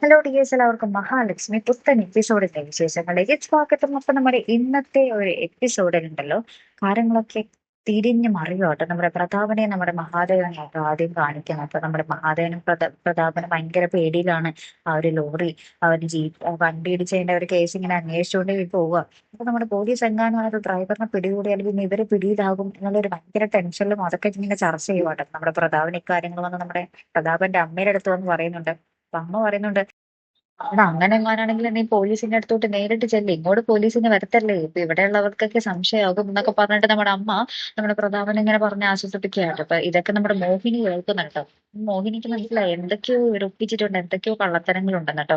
Hello dears എല്ലാവർക്കും മഹാലക്ഷ്മി പുത്തൻ എപ്പിസോഡിന്റെ വിശേഷങ്ങളിലേക്ക് സ്വാഗതം. അപ്പൊ നമ്മുടെ ഇന്നത്തെ ഒരു എപ്പിസോഡിലുണ്ടല്ലോ കാര്യങ്ങളൊക്കെ തിരിഞ്ഞു മറിയോട്ടെ നമ്മുടെ പ്രതാപനെ നമ്മുടെ മഹാദേവനായിട്ട് ആദ്യം കാണിക്കണം. അപ്പൊ നമ്മുടെ മഹാദേവനും പ്രത പ്രതാപനും ഭയങ്കര പേടിയിലാണ് ആ ഒരു ലോറി. ആ ഒരു ജീപ്പ് വണ്ടി ഇടിച്ചതിന്റെ ഒരു കേസ് ഇങ്ങനെ അന്വേഷിച്ചുകൊണ്ട് പോവുക. അപ്പൊ നമ്മുടെ പോലീസ് എങ്ങാനും ഒരു ഡ്രൈവറിനെ പിടികൂടിയാൽ പിന്നെ ഇവർ പിടിയിലാകും എന്നുള്ള ഒരു ഭയങ്കര ടെൻഷനിലും അതൊക്കെ ഇങ്ങനെ ചർച്ച ചെയ്യുവാട്ടോ. നമ്മുടെ പ്രതാപൻ ഇക്കാര്യങ്ങൾ വന്ന് നമ്മുടെ പ്രതാപന്റെ അമ്മയുടെ അടുത്ത് വന്ന് പറയുന്നുണ്ട്. അപ്പൊ അമ്മ പറയുന്നുണ്ട് അവിടെ അങ്ങനെ എങ്ങാനാണെങ്കിൽ നീ പോലീസിന്റെ അടുത്തോട്ട് നേരിട്ട് ചെല്ല്. ഇങ്ങോട്ട് പോലീസിന് വരത്തല്ലേ. ഇപ്പൊ ഇവിടെയുള്ളവർക്കൊക്കെ സംശയമാകും എന്നൊക്കെ പറഞ്ഞിട്ട് നമ്മുടെ അമ്മ നമ്മുടെ പ്രതാപൻ ഇങ്ങനെ പറഞ്ഞ് ആശ്വസിപ്പിക്കുകയാണ്. അപ്പൊ ഇതൊക്കെ നമ്മുടെ മോഹിനി കേൾക്കുന്നുണ്ടോ. മോഹിനിക്ക് മനസ്സിലായി എന്തൊക്കെയോ ഒപ്പിച്ചിട്ടുണ്ട്. എന്തൊക്കെയോ കള്ളത്തരങ്ങളുണ്ടെന്ന് കേട്ടോ.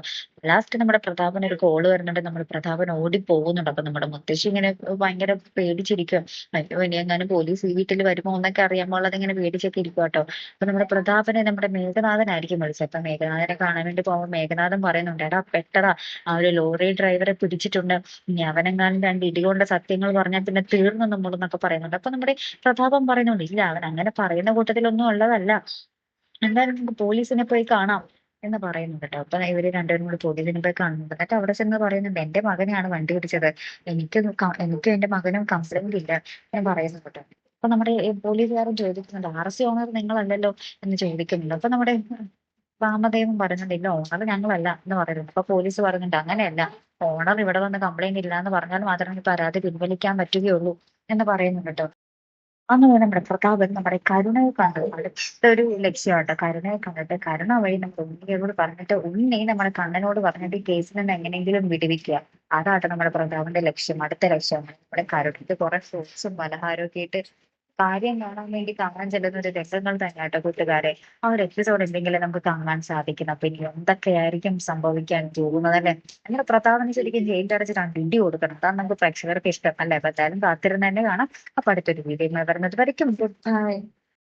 ലാസ്റ്റ് നമ്മുടെ പ്രതാപൻ ഒരു കോൾ വരുന്നുണ്ട്. നമ്മുടെ പ്രതാപൻ ഓടി പോകുന്നുണ്ട് അപ്പൊ നമ്മുടെ മുത്തശ്ശി ഇങ്ങനെ ഭയങ്കര പേടിച്ചിരിക്കും. അയ്യോ ഇനി എങ്ങാനും പോലീസ് ഈ വീട്ടിൽ വരുമോ എന്നൊക്കെ അറിയാമ്പോൾ അതിങ്ങനെ പേടിച്ചൊക്കെ ഇരിക്കും കേട്ടോ. അപ്പൊ നമ്മുടെ പ്രതാപനെ നമ്മുടെ മേഘനാഥനായിരിക്കും വിളിച്ചത്. അപ്പൊ മേഘനാഥനെ കാണാൻ വേണ്ടി പോകുമ്പോൾ മേഘനാഥൻ പറയുന്നുണ്ട് എടാ പെട്ടടാ ആ ഒരു ലോറി ഡ്രൈവറെ പിടിച്ചിട്ടുണ്ട്. ഇനി അവനെങ്ങാനും രണ്ട് ഇടികൊണ്ട സത്യങ്ങൾ പറഞ്ഞാൽ പിന്നെ തീർന്നു നമ്മളെന്നൊക്കെ പറയുന്നുണ്ട്. അപ്പൊ നമ്മുടെ പ്രതാപം പറയുന്നുണ്ട് ഇല്ല അവൻ അങ്ങനെ പറയുന്ന കൂട്ടത്തിലൊന്നും ഉള്ളതല്ല. എന്തായാലും നമുക്ക് പോലീസിനെ പോയി കാണാം. എന്ന് പറയുന്നുണ്ട് കേട്ടോ. അപ്പൊ ഇവർ രണ്ടുപേരും കൂടി പോലീസിനെ പോയി കാണുന്നുണ്ട്. എന്നിട്ട് അവിടെ ചെന്ന് പറയുന്നുണ്ട് എന്റെ മകനെയാണ് വണ്ടി പിടിച്ചത്. എനിക്ക് എനിക്ക് എന്റെ മകനും കംപ്ലൈന്റ് ഇല്ല. എന്ന് പറയുന്നുണ്ട് കേട്ടോ. അപ്പൊ നമ്മുടെ പോലീസുകാരും പോലീസുകാരൻ ചോദിക്കുന്നുണ്ട് ആർ സി ഓണർ നിങ്ങളല്ലല്ലോ? എന്ന് ചോദിക്കുന്നുണ്ട്. അപ്പൊ നമ്മുടെ വാമദേവൻ പറഞ്ഞിട്ടില്ല ഓണർ ഞങ്ങളല്ല എന്ന് പറയുന്നുണ്ട് അപ്പൊ പോലീസ് പറഞ്ഞിട്ടുണ്ട് അങ്ങനെയല്ല. ഓണർ ഇവിടെ വന്ന് കംപ്ലൈന്റ് ഇല്ല എന്ന് പറഞ്ഞാൽ മാത്രമേ പരാതി പിൻവലിക്കാൻ പറ്റുകയുള്ളൂ എന്ന് പറയുന്നുണ്ട് കേട്ടോ. അന്ന് നമ്മുടെ പ്രതാപൻ നമ്മുടെ കരുണയെ കണ്ടു. അടുത്തൊരു ലക്ഷ്യമാട്ടെ കരുണയെ കണ്ടിട്ട് കരുണ വഴി നമ്മുടെ ഉണ്ണിയോട് പറഞ്ഞിട്ട് ഉണ്ണി നമ്മുടെ കണ്ണനോട് പറഞ്ഞിട്ട് ഈ കേസിൽ നിന്ന് എങ്ങനെയെങ്കിലും വിടുവിക്കുക. അതാട്ടെ നമ്മുടെ പ്രതാപന്റെ ലക്ഷ്യം അടുത്ത ലക്ഷ്യം. നമ്മുടെ കരുണയ്ക്ക് കുറെ ഫ്രൂട്ട്സും പലഹാരവും ഒക്കെ ഇട്ട് കാര്യം കാണാൻ വേണ്ടി കാണാൻ ചെല്ലുന്ന ഒരു രംഗങ്ങൾ തന്നെയാട്ടോ കൂട്ടുകാരെ. ആ ഒരു എപ്പിസോഡ് എന്തെങ്കിലും നമുക്ക് കാണാൻ സാധിക്കണം. അപ്പൊ ഇനി എന്തൊക്കെയായിരിക്കും സംഭവിക്കാൻ പോകുന്നത് അല്ലെ? അങ്ങനെ പ്രതാപന് ശരിക്കും ജയിലിൽ അടച്ചിട്ടാണ് ഇടി കൊടുക്കണം. അതാണ് നമുക്ക് പ്രേക്ഷകർക്ക് ഇഷ്ടം. അല്ലെ? അപ്പൊ എന്തായാലും കാത്തിരുന്ന് തന്നെ കാണാം. അപ്പൊ അടുത്തൊരു വീഡിയോ വരുന്നത് വരയ്ക്കും.